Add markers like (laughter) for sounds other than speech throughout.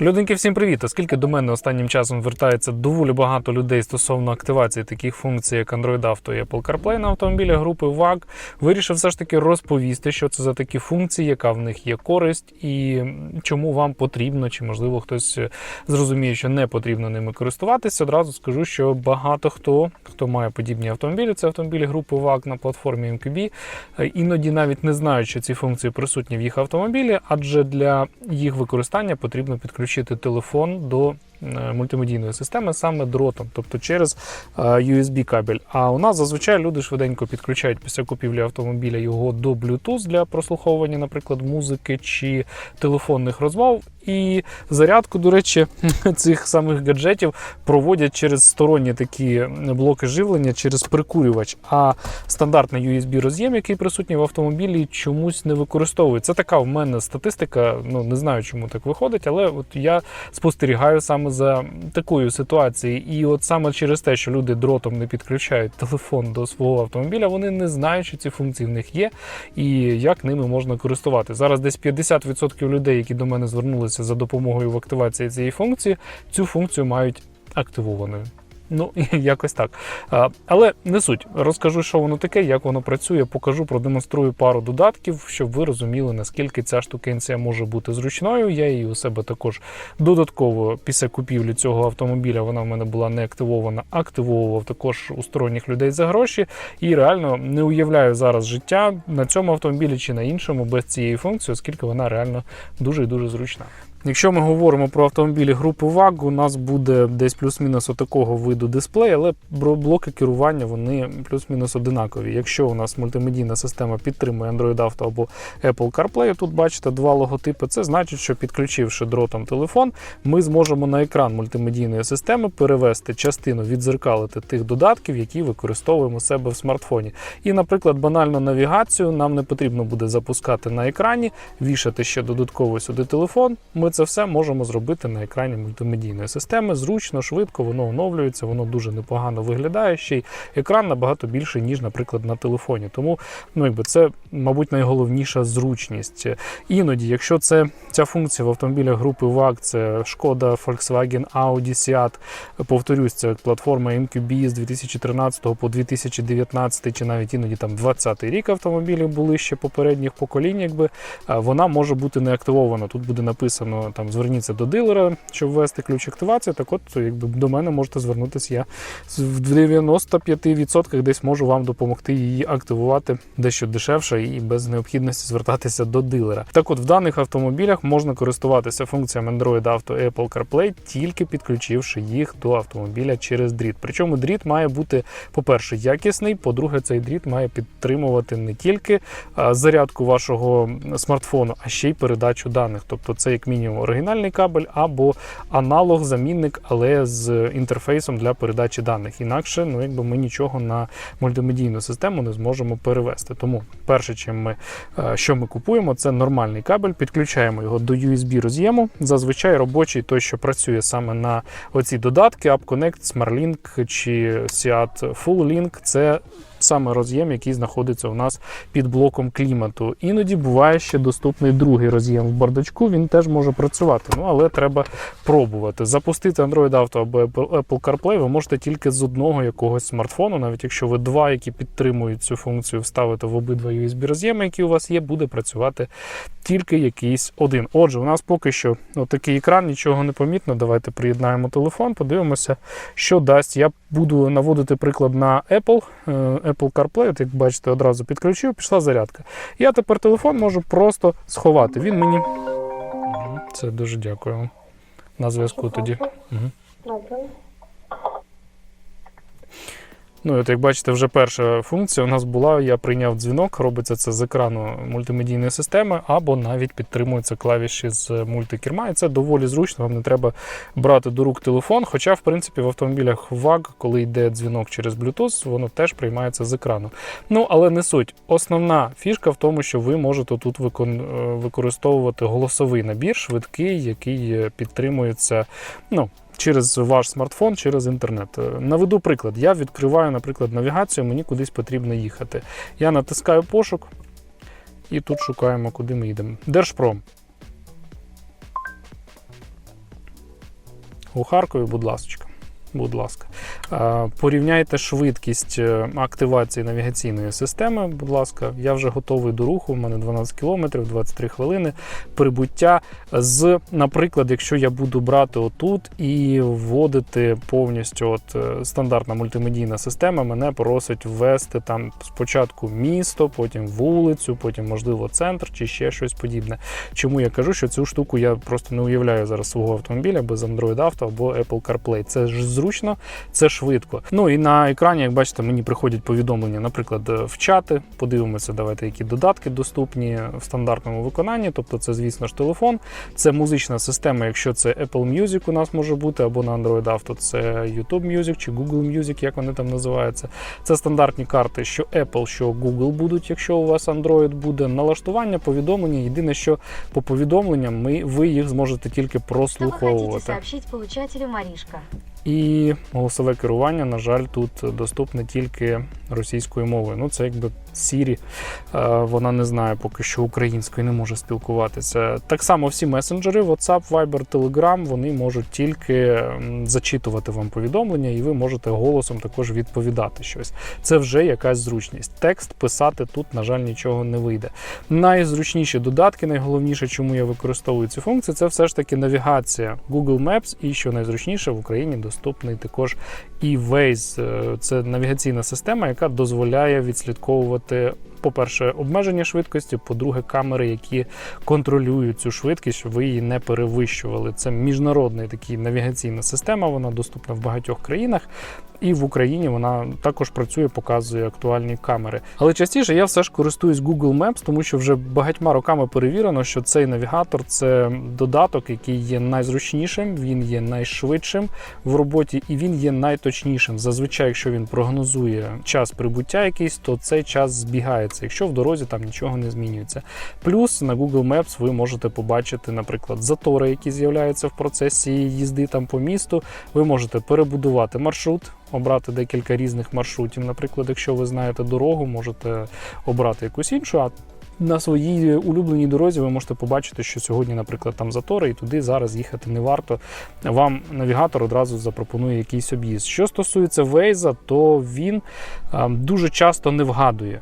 Людинки, всім привіт! Оскільки до мене останнім часом звертається доволі багато людей стосовно активації таких функцій, як Android Auto і Apple CarPlay на автомобілі групи VAG, вирішив все ж таки розповісти, що це за такі функції, яка в них є користь, і чому вам потрібно, чи можливо хтось зрозуміє, що не потрібно ними користуватися. Одразу скажу, що багато хто, хто має подібні автомобілі, це автомобілі групи VAG на платформі MQB, іноді навіть не знають, що ці функції присутні в їх автомобілі, адже для їх використання потрібно підключити телефон до мультимедійної системи саме дротом, тобто через е, USB кабель. А у нас зазвичай люди швиденько підключають після купівлі автомобіля його до Bluetooth для прослуховування, наприклад, музики чи телефонних розмов. І зарядку, до речі, (laughs) цих самих гаджетів проводять через сторонні такі блоки живлення, через прикурювач. А стандартний USB роз'єм, який присутній в автомобілі, чомусь не використовується. Це така в мене статистика. Ну не знаю, чому так виходить, але от я спостерігаю саме за такою ситуацією. І от саме через те, що люди дротом не підключають телефон до свого автомобіля, вони не знають, що ці функції в них є і як ними можна користувати. Зараз десь 50% людей, які до мене звернулися за допомогою в активації цієї функції, цю функцію мають активованою. Ну, (laughs) якось так. Але не суть. Розкажу, що воно таке, як воно працює, покажу, продемонструю пару додатків, щоб ви розуміли, наскільки ця штукенція може бути зручною. Я її у себе також додатково після купівлі цього автомобіля вона в мене була не активована, активовував також у сторонніх людей за гроші. І реально не уявляю зараз життя на цьому автомобілі чи на іншому без цієї функції, оскільки вона реально дуже і дуже зручна. Якщо ми говоримо про автомобілі групи VAG, у нас буде десь плюс-мінус отакого виду дисплей, але блоки керування вони плюс-мінус одинакові. Якщо у нас мультимедійна система підтримує Android Auto або Apple CarPlay, тут бачите два логотипи. Це значить, що підключивши дротом телефон, ми зможемо на екран мультимедійної системи перевести частину, відзеркалити тих додатків, які використовуємо себе в смартфоні. І, наприклад, банальну навігацію нам не потрібно буде запускати на екрані, вішати ще додатково сюди телефон. Ми це все можемо зробити на екрані мультимедійної системи. Зручно, швидко, воно оновлюється, воно дуже непогано виглядає. Ще й екран набагато більший, ніж, наприклад, на телефоні. Тому ну, якби це, мабуть, найголовніша зручність. Іноді, якщо це ця функція в автомобілях групи VAG, це Шкода, Volkswagen, Audi, Seat, повторюсь, це платформа MQB з 2013 по 2019 чи навіть іноді там 20 рік автомобілів були ще попередніх поколінь, якби вона може бути не активована. Тут буде написано там зверніться до дилера, щоб ввести ключ активації. Так от, якби до мене можете звернутися. Я в 95% десь можу вам допомогти її активувати дещо дешевше і без необхідності звертатися до дилера. Так от в даних автомобілях можна користуватися функціями Android Auto Apple CarPlay, тільки підключивши їх до автомобіля через дріт. Причому дріт має бути, по-перше, якісний. По-друге, цей дріт має підтримувати не тільки зарядку вашого смартфону, а ще й передачу даних. Тобто, це як мінімум оригінальний кабель або аналог, замінник, але з інтерфейсом для передачі даних. Інакше, ну якби ми нічого на мультимедійну систему не зможемо перевести. Тому перше, чим ми що ми купуємо, це нормальний кабель, підключаємо його до USB роз'єму. Зазвичай робочий той, що працює саме на оці додатки, AppConnect, SmartLink чи Seat FullLink, це саме роз'єм, який знаходиться у нас під блоком клімату. Іноді буває ще доступний другий роз'єм в бардачку, він теж може працювати, ну але треба пробувати. Запустити Android Auto або Apple CarPlay ви можете тільки з одного якогось смартфону, навіть якщо ви два, які підтримують цю функцію, вставите в обидва USB роз'єми, які у вас є, буде працювати тільки якийсь один. Отже, у нас поки що такий екран, нічого не помітно. Давайте приєднаємо телефон, подивимося, що дасть. Я буду наводити приклад на Apple. Apple CarPlay, от як бачите, одразу підключив, пішла зарядка. Я тепер телефон можу просто сховати. Він мені. Це дуже дякую. На зв'язку тоді. Угу. Ну, от як бачите, вже перша функція у нас була. Я прийняв дзвінок, робиться це з екрану мультимедійної системи, або навіть підтримуються клавіші з мультикерма. І це доволі зручно, вам не треба брати до рук телефон. Хоча, в принципі, в автомобілях VAG, коли йде дзвінок через Bluetooth, воно теж приймається з екрану. Ну, але не суть. Основна фішка в тому, що ви можете тут викон... використовувати голосовий набір, швидкий, який підтримується. ну, через ваш смартфон, через інтернет. Наведу приклад. Я відкриваю, наприклад, навігацію, мені кудись потрібно їхати. Я натискаю пошук і тут шукаємо, куди ми їдемо. Держпром. У Харкові, будь ласка. Будь ласка, порівняйте швидкість е, активації навігаційної системи. Будь ласка, я вже готовий до руху. У мене 12 км, 23 хвилини прибуття. З, наприклад, якщо я буду брати отут і вводити повністю от е, стандартна мультимедійна система, мене просить ввести там спочатку місто, потім вулицю, потім, можливо, центр чи ще щось подібне. Чому я кажу, що цю штуку я просто не уявляю зараз свого автомобіля без Android Auto або Apple CarPlay. Це ж зручно, це швидко. Ну і на екрані, як бачите, мені приходять повідомлення, наприклад, в чати. Подивимося, давайте, які додатки доступні в стандартному виконанні. Тобто, це, звісно ж, телефон, це музична система. Якщо це Apple Music у нас може бути, або на Android Auto, це YouTube Music чи Google Music, як вони там називаються. Це стандартні карти, що Apple, що Google будуть, якщо у вас Android буде. Налаштування, повідомлення. Єдине, що по повідомленням ми, ви їх зможете тільки Что вы хотите прослуховувати. сообщить получателю Маришка? І голосове керування, на жаль, тут доступне тільки російською мовою. Ну, це якби Сірі, вона не знає поки що українською, не може спілкуватися. Так само всі месенджери, WhatsApp, Viber, Telegram, вони можуть тільки зачитувати вам повідомлення, і ви можете голосом також відповідати щось. Це вже якась зручність. Текст писати тут, на жаль, нічого не вийде. Найзручніші додатки, найголовніше, чому я використовую ці функції, це все ж таки навігація Google Maps, і що найзручніше в Україні доступний також і Waze. Е, Це навігаційна система, яка дозволяє відслідковувати. По-перше, обмеження швидкості, по-друге, камери, які контролюють цю швидкість, щоб ви її не перевищували. Це міжнародна такий навігаційна система, вона доступна в багатьох країнах. І в Україні вона також працює, показує актуальні камери. Але частіше я все ж користуюсь Google Maps, тому що вже багатьма роками перевірено, що цей навігатор це додаток, який є найзручнішим, він є найшвидшим в роботі і він є найточнішим. Зазвичай, якщо він прогнозує час прибуття якийсь, то цей час збігається, якщо в дорозі там нічого не змінюється. Плюс на Google Maps ви можете побачити, наприклад, затори, які з'являються в процесі їзди там по місту. Ви можете перебудувати маршрут, обрати декілька різних маршрутів. Наприклад, якщо ви знаєте дорогу, можете обрати якусь іншу. А на своїй улюбленій дорозі ви можете побачити, що сьогодні, наприклад, там затори, і туди зараз їхати не варто. Вам навігатор одразу запропонує якийсь об'їзд. Що стосується Waze, то він дуже часто не вгадує.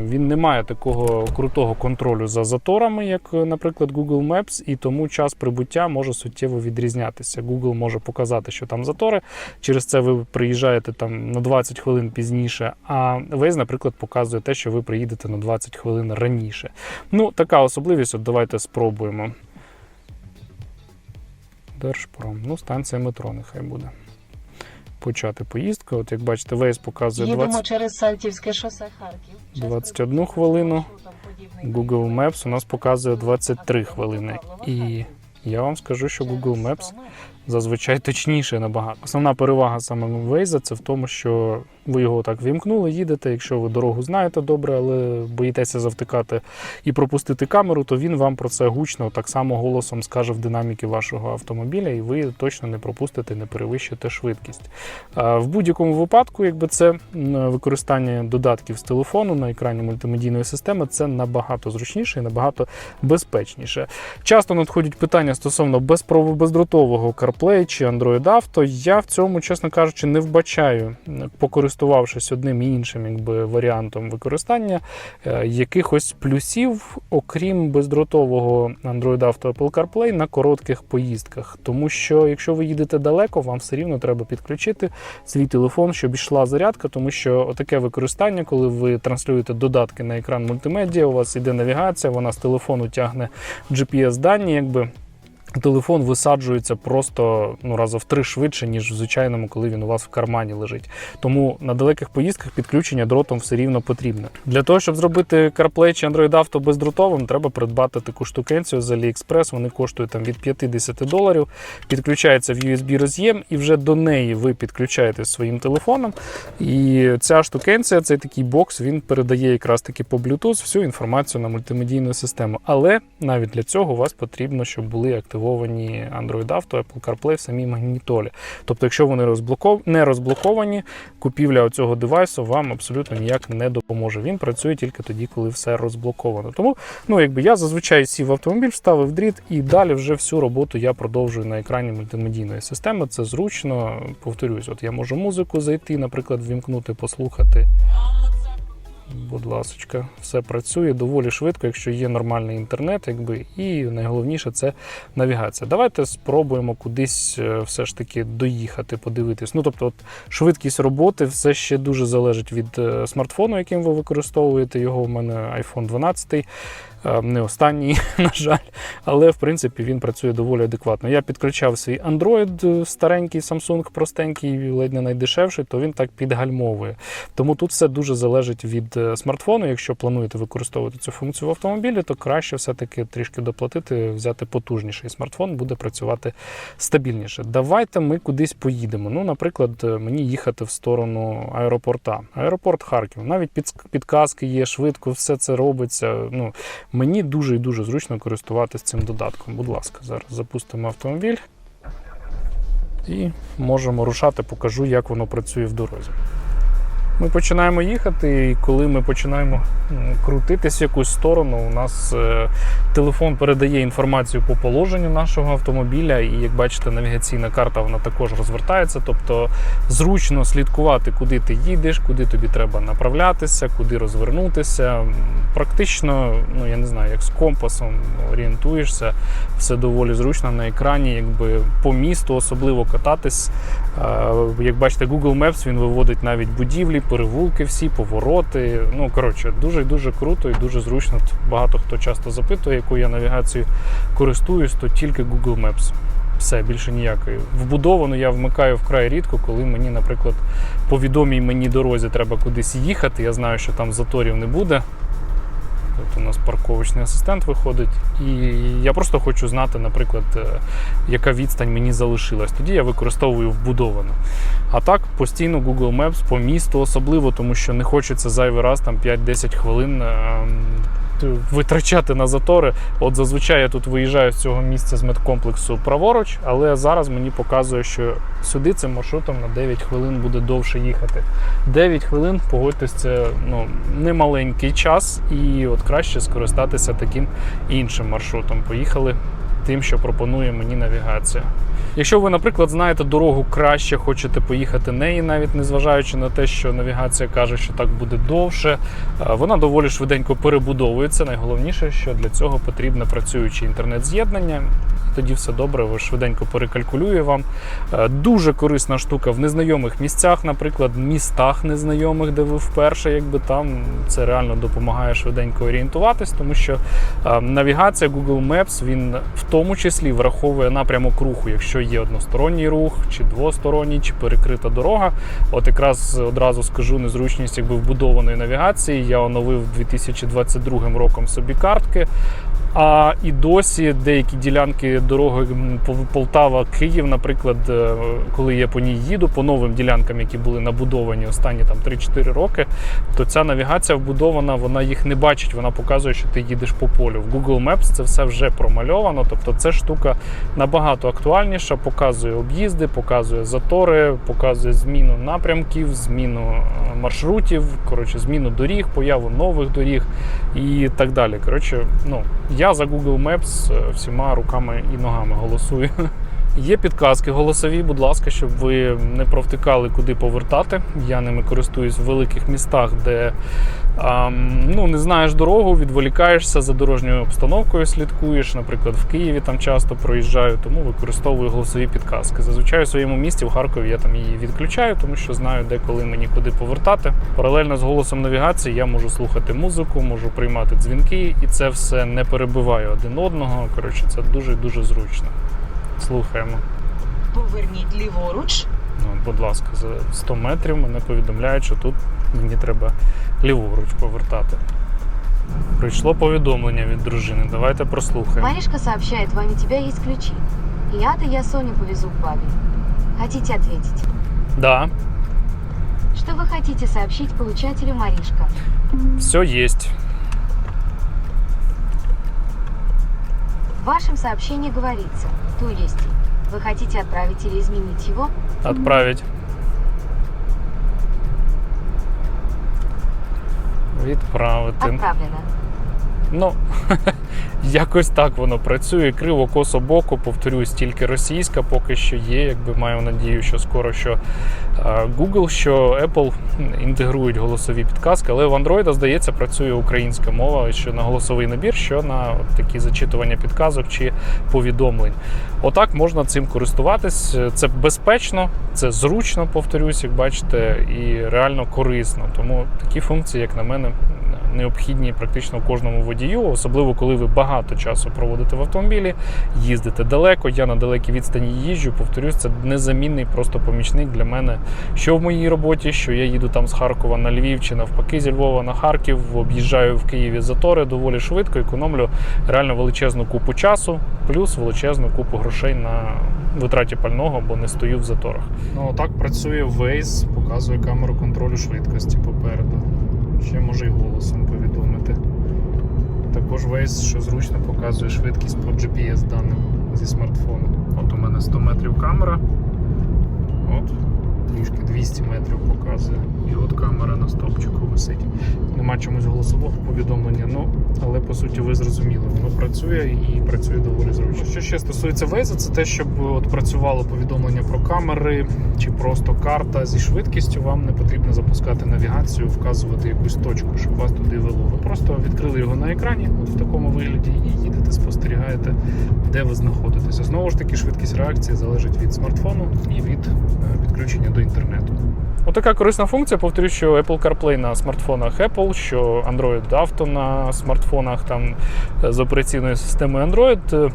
Він не має такого крутого контролю за заторами, як, наприклад, Google Maps, і тому час прибуття може суттєво відрізнятися. Google може показати, що там затори. Через це ви приїжджаєте там на 20 хвилин пізніше. А Waze, наприклад, показує те, що ви приїдете на 20 хвилин раніше. Ну, така особливість. От давайте спробуємо. Держпром. Ну, станція метро нехай буде. Почати поїздку. От як бачите, Waze показує 20. Їдемо через Сальтівське шосе Харків. Час 21 хвилину. Google Maps у нас показує 23 хвилини. І я вам скажу, що Google Maps зазвичай точніше набагато. Основна перевага саме Waze це в тому, що ви його так вімкнули, їдете. Якщо ви дорогу знаєте добре, але боїтеся завтикати і пропустити камеру, то він вам про це гучно так само голосом скаже в динаміки вашого автомобіля, і ви точно не пропустите, не перевищите швидкість. В будь-якому випадку, якби це використання додатків з телефону на екрані мультимедійної системи, це набагато зручніше і набагато безпечніше. Часто надходять питання стосовно бездротового CarPlay чи Android Auto. Я в цьому, чесно кажучи, не вбачаю, покористувавшись одним і іншим якби, варіантом використання е, якихось плюсів, окрім бездротового Android Auto Apple CarPlay на коротких поїздках. Тому що якщо ви їдете далеко, вам все рівно треба підключити свій телефон, щоб йшла зарядка, тому що таке використання, коли ви транслюєте додатки на екран мультимедіа, у вас іде навігація, вона з телефону тягне GPS-дані, якби. Телефон висаджується просто ну раза в три швидше, ніж в звичайному, коли він у вас в кармані лежить. Тому на далеких поїздках підключення дротом все рівно потрібне. Для того, щоб зробити CarPlay чи Android Auto бездротовим, треба придбати таку штукенцію з AliExpress. Вони коштують там від 50 доларів. Підключається в USB роз'єм, і вже до неї ви підключаєте своїм телефоном. І ця штукенція, цей такий бокс, він передає якраз таки по Bluetooth всю інформацію на мультимедійну систему. Але навіть для цього у вас потрібно, щоб були активовані активовані Android Auto, Apple CarPlay в самій магнітолі. Тобто, якщо вони розблоков... не розблоковані, купівля цього девайсу вам абсолютно ніяк не допоможе. Він працює тільки тоді, коли все розблоковано. Тому ну, якби я зазвичай сів в автомобіль, вставив дріт, і далі вже всю роботу я продовжую на екрані мультимедійної системи. Це зручно. Повторюсь, от я можу музику зайти, наприклад, ввімкнути, послухати. Будь ласочка, все працює доволі швидко, якщо є нормальний інтернет, якби і найголовніше це навігація. Давайте спробуємо кудись е, все ж таки доїхати, подивитись. Ну тобто, от, швидкість роботи все ще дуже залежить від е, смартфону, яким ви використовуєте. Його у мене iPhone 12, е, не останній, (laughs) на жаль, але в принципі він працює доволі адекватно. Я підключав свій Android е, старенький, Samsung простенький, ледь не найдешевший, то він так підгальмовує. Тому тут все дуже залежить від е, смартфону. Якщо плануєте використовувати цю функцію в автомобілі, то краще все-таки трішки доплатити, взяти потужніший смартфон, буде працювати стабільніше. Давайте ми кудись поїдемо. Ну, наприклад, е, мені їхати в сторону аеропорта. Аеропорт Харків. Навіть під, підказки є, швидко все це робиться. Ну, мені дуже і дуже зручно користуватися цим додатком. Будь ласка, зараз запустимо автомобіль. І можемо рушати, покажу, як воно працює в дорозі. Ми починаємо їхати, і коли ми починаємо крутитись в якусь сторону, у нас е, телефон передає інформацію по положенню нашого автомобіля, і як бачите, навігаційна карта вона також розвертається. Тобто зручно слідкувати, куди ти їдеш, куди тобі треба направлятися, куди розвернутися. Практично, ну я не знаю, як з компасом орієнтуєшся, все доволі зручно на екрані, якби по місту, особливо кататись. Е, Як бачите, Google Maps він виводить навіть будівлі, перевулки, всі повороти. Ну коротше, дуже дуже круто і дуже зручно. Багато хто часто запитує, якою я навігацією користуюсь, то тільки Google Maps. Все більше ніякої. Вбудовану я вмикаю вкрай рідко, коли мені, наприклад, по відомій мені дорозі треба кудись їхати. Я знаю, що там заторів не буде. От у нас парковочний асистент виходить, і я просто хочу знати, наприклад, е, яка відстань мені залишилась. Тоді я використовую вбудовану. А так постійно Google Maps по місту, особливо, тому що не хочеться зайвий раз там 5-10 хвилин. Витрачати на затори. От зазвичай я тут виїжджаю з цього місця з медкомплексу праворуч, але зараз мені показує, що сюди цим маршрутом на 9 хвилин буде довше їхати. 9 хвилин, погодьтесь, це ну, немаленький час, і от краще скористатися таким іншим маршрутом. Поїхали тим, що пропонує мені навігація. Якщо ви, наприклад, знаєте дорогу краще, хочете поїхати неї, навіть незважаючи на те, що навігація каже, що так буде довше, е, вона доволі швиденько перебудовується. Найголовніше, що для цього потрібне працююче інтернет-з'єднання. Тоді все добре, ви швиденько перекалькулює вам. Е, Дуже корисна штука в незнайомих місцях, наприклад, містах незнайомих, де ви вперше, якби там це реально допомагає швиденько орієнтуватись, тому що е, навігація Google Maps він в тому числі враховує напрямок руху, якщо є односторонній рух, чи двосторонній, чи перекрита дорога. От якраз одразу скажу незручність якби вбудованої навігації. Я оновив 2022 роком собі картки. А і досі деякі ділянки дороги Полтава-Київ, наприклад, е, коли я по ній їду, по новим ділянкам, які були набудовані останні там 3-4 роки, то ця навігація вбудована, вона їх не бачить, вона показує, що ти їдеш по полю. В Google Maps це все вже промальовано. Тобто ця штука набагато актуальніша, показує об'їзди, показує затори, показує зміну напрямків, зміну е, маршрутів, коротше, зміну доріг, появу нових доріг і так далі. Коротше, ну я за Google Maps е, всіма руками і ногами голосую. Є підказки голосові, будь ласка, щоб ви не провтикали, куди повертати. Я ними користуюсь в великих містах, де ну, не знаєш дорогу, відволікаєшся за дорожньою обстановкою, слідкуєш. Наприклад, в Києві там часто проїжджаю, тому використовую голосові підказки. Зазвичай у своєму місті в Харкові я там її відключаю, тому що знаю, де коли мені куди повертати. Паралельно з голосом навігації я можу слухати музику, можу приймати дзвінки, і це все не перебиває один одного. Коротше, це дуже дуже зручно. Слухаємо. Поверніть ліворуч. Ну, будь ласка, за 100 метрів мене повідомляють, що тут мені треба ліворуч повертати. Прийшло повідомлення від дружини. Давайте прослухаємо. Маришка сообщает вам, у тебя есть ключи. Я-то я Соню повезу к бабе. Хотите ответить? Да, Что вы хотите сообщить получателю Маришка? все есть. Вашем сообщении говорится, то есть, вы хотите отправить или изменить его? Отправить. Відправити. Отправлено. Ну, (laughs) якось так воно працює. Криво косо боку, повторюсь, тільки російська поки що є. Якби маю надію, що скоро що е, Google, що Apple інтегрують голосові підказки, але в Android, здається, працює українська мова, що на голосовий набір, що на такі зачитування підказок чи повідомлень. Отак можна цим користуватись. Це безпечно, це зручно, повторюсь, як бачите, і реально корисно. Тому такі функції, як на мене, необхідні практично кожному водію, особливо коли ви багато часу проводите в автомобілі, їздите далеко. Я на далекій відстані їжджу. Повторюсь, це незамінний просто помічник для мене, що в моїй роботі, що я їду там з Харкова на Львів чи навпаки зі Львова на Харків, об'їжджаю в Києві затори доволі швидко, економлю реально величезну купу часу, плюс величезну купу грошей на витраті пального, бо не стою в заторах. Ну так працює Waze, показує камеру контролю швидкості попереду. Ще може й голосом повідомити. Також Waze, що зручно показує швидкість по GPS даним зі смартфону. От у мене 100 метрів камера. От, трішки 200 метрів показує. І от камера на стовпчику висить. Нема чомусь голосового повідомлення, ну але по суті ви зрозуміли, воно працює і працює доволі зручно. Що ще стосується Waze, це те, щоб от працювало повідомлення про камери чи просто карта зі швидкістю. Вам не потрібно запускати навігацію, вказувати якусь точку, щоб вас туди вело. Ви просто відкрили його на екрані, от в такому вигляді, і їдете, спостерігаєте, де ви знаходитеся. Знову ж таки, швидкість реакції залежить від смартфону і від е, підключення до інтернету. Отака корисна функція. Повторюю, що Apple CarPlay на смартфонах Apple, що Android Auto на смартфонах там е, з операційною системою Android.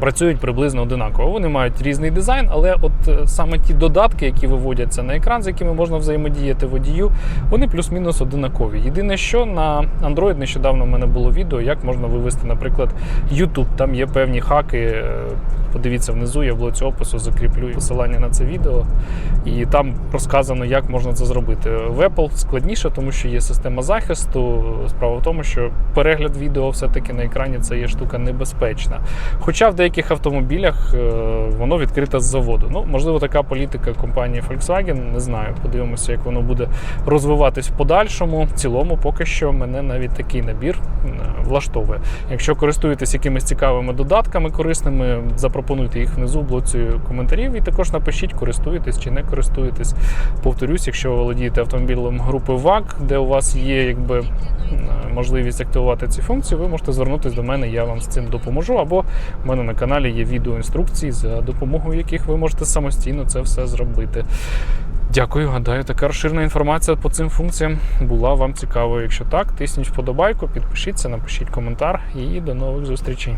Працюють приблизно одинаково. Вони мають різний дизайн, але от е, саме ті додатки, які виводяться на екран, з якими можна взаємодіяти водію, вони плюс-мінус одинакові. Єдине, що на Android нещодавно в мене було відео, як можна вивести, наприклад, YouTube. Там є певні хаки. е, Подивіться внизу, я в блоці опису закріплю посилання на це відео, і там розказано, як можна це зробити. В Apple складніше, тому що є система захисту. Справа в тому, що перегляд відео все-таки на екрані це є штука небезпечна. Хоча в деяких автомобілях е, воно відкрите з заводу. Ну, можливо, така політика компанії Volkswagen, не знаю. Подивимося, як воно буде розвиватись в подальшому. В цілому, поки що мене навіть такий набір е, влаштовує. Якщо користуєтесь якимись цікавими додатками корисними, запропонуйте їх внизу в блоці коментарів і також напишіть, користуєтесь чи не користуєтесь. Повторюсь, якщо ви володієте автомобілем групи VAG, де у вас є якби можливість активувати ці функції, ви можете звернутися до мене, я вам з цим допоможу. Або в мене на каналі є відеоінструкції, за допомогою яких ви можете самостійно це все зробити. Дякую, гадаю, така розширена інформація по цим функціям була вам цікавою. Якщо так, тисніть вподобайку, підпишіться, напишіть коментар і до нових зустрічей.